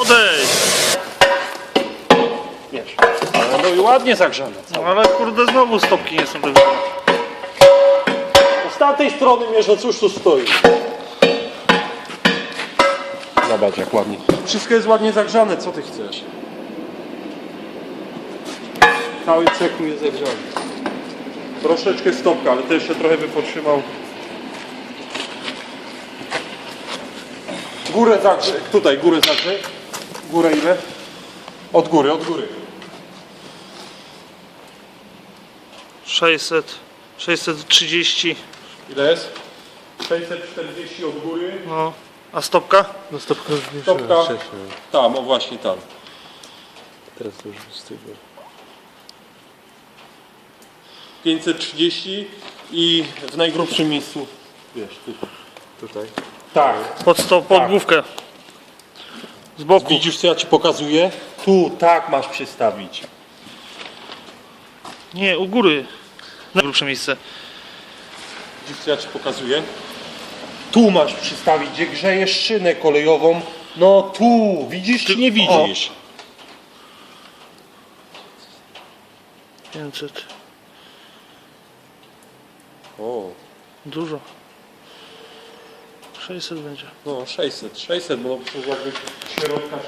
Odejdź! Wiesz. Ale no i ładnie zagrzane. No ale kurde, znowu stopki nie są dobre. Z tamtej strony mierz, no cóż tu stoi. Zobacz jak ładnie. Wszystko jest ładnie zagrzane, co ty chcesz? Cały ceku jest zagrzany. Troszeczkę stopka, ale to jeszcze trochę by potrzymał. Górę zagrze, tutaj górę zagrze. Górę ile? Od góry, od góry. 600, 630, Ile jest? 640 od góry. no. A stopka? No stopka już Stopka. wcześniej. Tam, o właśnie tam. Teraz to już z tego. 530 i w najgrubszym miejscu. Wiesz, tu. Tutaj. Tak. Pod, stop, pod główkę. Z boku. Widzisz co ja ci pokazuję? Tu, tak masz przystawić. Nie, u góry. Najgrubsze miejsce. Widzisz co ja ci pokazuję? Tu masz przystawić, gdzie grzejesz szynę kolejową. No tu, widzisz czy nie widzisz? 500. O, Dużo. 600 będzie. no 600, 600, bo przecież jakby środka